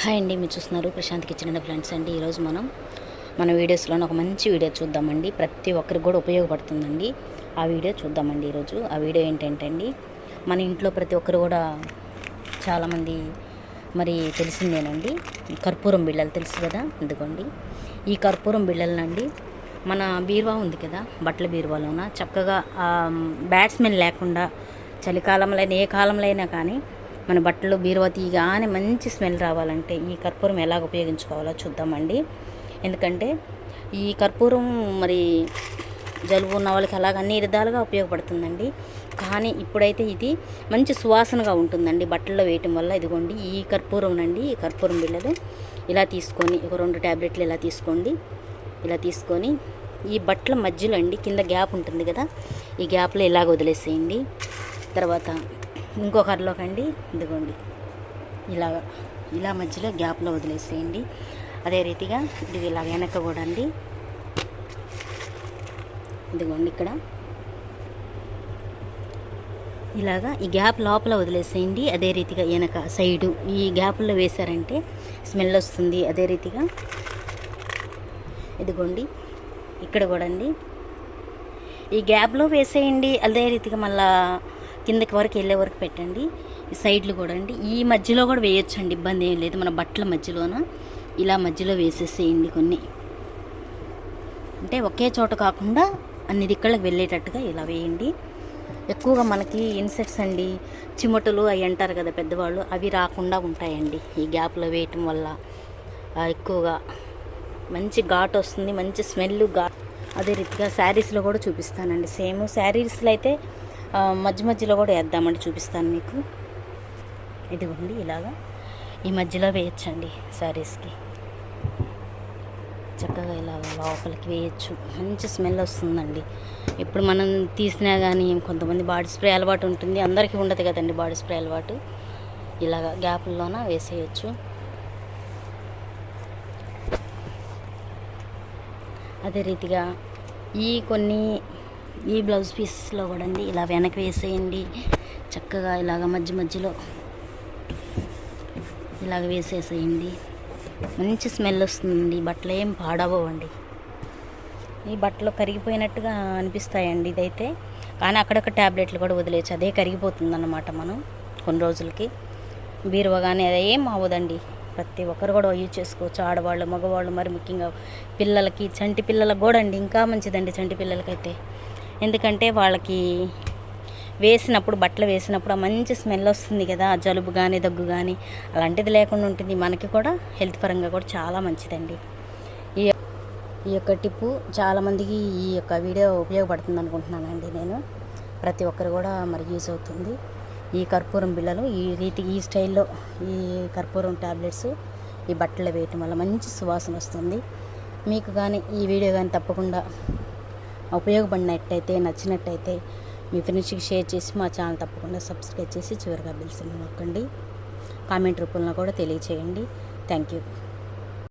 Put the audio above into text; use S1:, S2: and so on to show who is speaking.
S1: Hi అండి మీరు చూస్తున్నారు ప్రశాంత్ కిచెన్ అండ్ ఫ్రెండ్స్ అండి. ఈరోజు మనం మన వీడియోస్లో ఒక మంచి వీడియో చూద్దామండి. ప్రతి ఒక్కరికి కూడా ఉపయోగపడుతుందండి. ఆ వీడియో చూద్దామండి ఈరోజు. ఆ వీడియో ఏంటంటే అండి మన ఇంట్లో ప్రతి ఒక్కరు కూడా చాలామంది మరి తెలిసిందేనండి. కర్పూరం బిళ్ళలు తెలుసు కదా ఎందుకండి ఈ కర్పూరం బిళ్ళలనండి మన బీరువా ఉంది కదా బట్టల బీరువాలోన? చక్కగా బ్యాట్స్మెన్ లేకుండా చలికాలంలో అయినా ఏ కాలంలో అయినా కానీ మన బట్టలు బీరువా తీయగానే మంచి స్మెల్ రావాలంటే ఈ కర్పూరం ఎలాగ ఉపయోగించుకోవాలో చూద్దామండి. ఎందుకంటే ఈ కర్పూరం మరి జలుబు ఉన్న వాళ్ళకి అలాగ అన్ని విధాలుగా ఉపయోగపడుతుందండి. కానీ ఇప్పుడైతే ఇది మంచి సువాసనగా ఉంటుందండి బట్టల్లో వేయటం వల్ల. ఇదిగోండి ఈ కర్పూరం అండి ఈ కర్పూరం బిళ్ళలు ఇలా తీసుకొని ఒక రెండు ట్యాబ్లెట్లు ఇలా తీసుకోండి. ఇలా తీసుకొని ఈ బట్టల మధ్యలో అండి కింద గ్యాప్ ఉంటుంది కదా ఈ గ్యాప్లో ఇలాగ వదిలేసేయండి. తర్వాత ఇంకొక అండి ఇదిగోండి. ఇలా ఇలా మధ్యలో గ్యాప్లో వదిలేసేయండి. అదే రీతిగా ఇది ఇలా వెనక కూడా అండి ఇదిగోండి ఇక్కడ. ఇలాగా ఈ గ్యాప్ లోపల వదిలేసేయండి అదే రీతిగా వెనక సైడు. ఈ గ్యాప్లో వేశారంటే స్మెల్ వస్తుంది అదే రీతిగా. ఇదిగోండి ఇక్కడ కూడా అండి ఈ గ్యాప్లో వేసేయండి అదే రీతిగా మళ్ళీ కిందకి వరకు వెళ్ళే వరకు పెట్టండి. ఈ సైడ్లు కూడా అండి. ఈ మధ్యలో కూడా వేయొచ్చండి. ఇబ్బంది ఏం లేదు. మన బట్టల మధ్యలోన ఇలా మధ్యలో వేసేసేయండి కొన్ని. అంటే ఒకే చోట కాకుండా అన్ని దిక్కలకు వెళ్ళేటట్టుగా ఇలా వేయండి. ఎక్కువగా మనకి ఇన్సెక్ట్స్ అండి చిమటలు అవి అంటారు కదా పెద్దవాళ్ళు అవి రాకుండా ఉంటాయండి. ఈ గ్యాప్లో వేయటం వల్ల ఎక్కువగా మంచి ఘాట్ వస్తుంది మంచి స్మెల్ ఘాట్. అదే రీతిగా శారీస్లో కూడా చూపిస్తానండి. సేమ్ శారీస్లో అయితే మధ్య మధ్యలో కూడా వేద్దామండి చూపిస్తాను మీకు. ఇదిగోండి ఇలాగా. ఈ మధ్యలో వేయచ్చండి శారీస్కి. చక్కగా ఇలా లోపలికి వేయచ్చు. మంచి స్మెల్ వస్తుందండి. ఇప్పుడు మనం తీసినా కానీ కొంతమంది బాడీ స్ప్రే అలవాటు ఉంటుంది. అందరికీ ఉండదు కదండి బాడీ స్ప్రే అలవాటు. ఇలాగ గ్యాప్ల్లోన వేసేయచ్చు. అదే రీతిగా ఈ కొన్ని ఈ బ్లౌజ్ పీసెస్లో కూడా అండి ఇలా వెనక వేసేయండి. చక్కగా ఇలాగ మధ్య మధ్యలో ఇలాగ వేసేసేయండి. మంచి స్మెల్ వస్తుందండి. బట్టలు ఏం పాడవండి ఈ బట్టలు కరిగిపోయినట్టుగా అనిపిస్తాయండి ఇదైతే. కానీ అక్కడక్కడ ట్యాబ్లెట్లు కూడా వదిలేచ్చు అదే కరిగిపోతుందన్నమాట మనం కొన్ని రోజులకి. బీరువా కానీ అదే ఏం అవ్వదండి. ప్రతి ఒక్కరు కూడా యూజ్ చేసుకోవచ్చు. ఆడవాళ్ళు మగవాళ్ళు మరి ముఖ్యంగా పిల్లలకి చంటి పిల్లలకు కూడా అండి. ఇంకా మంచిదండి చంటి పిల్లలకైతే. ఎందుకంటే వాళ్ళకి వేసినప్పుడు బట్టలు వేసినప్పుడు ఆ మంచి స్మెల్ వస్తుంది కదా జలుబు కానీ దగ్గు కానీ అలాంటిది లేకుండా ఉంటుంది. మనకి కూడా హెల్త్ పరంగా కూడా చాలా మంచిదండి. ఈ ఈ యొక్క టిప్పు చాలామందికి ఈ యొక్క వీడియో ఉపయోగపడుతుంది అనుకుంటున్నానండి నేను. ప్రతి ఒక్కరు కూడా మరి యూజ్ అవుతుంది. ఈ కర్పూరం బిళ్ళలు ఈ రీతి ఈ స్టైల్లో ఈ కర్పూరం ట్యాబ్లెట్స్ ఈ బట్టలు వేయటం వల్ల మంచి సువాసన వస్తుంది. మీకు కానీ ఈ వీడియో కానీ తప్పకుండా ఉపయోగపడినట్టయితే నచ్చినట్టయితే మీ ఫ్రెండ్స్కి షేర్ చేసి మా ఛానల్ తప్పకుండా సబ్స్క్రైబ్ చేసి చివరిగా బిల్స్ నొక్కండి. కామెంట్ రూపంలో కూడా తెలియచేయండి. Thank you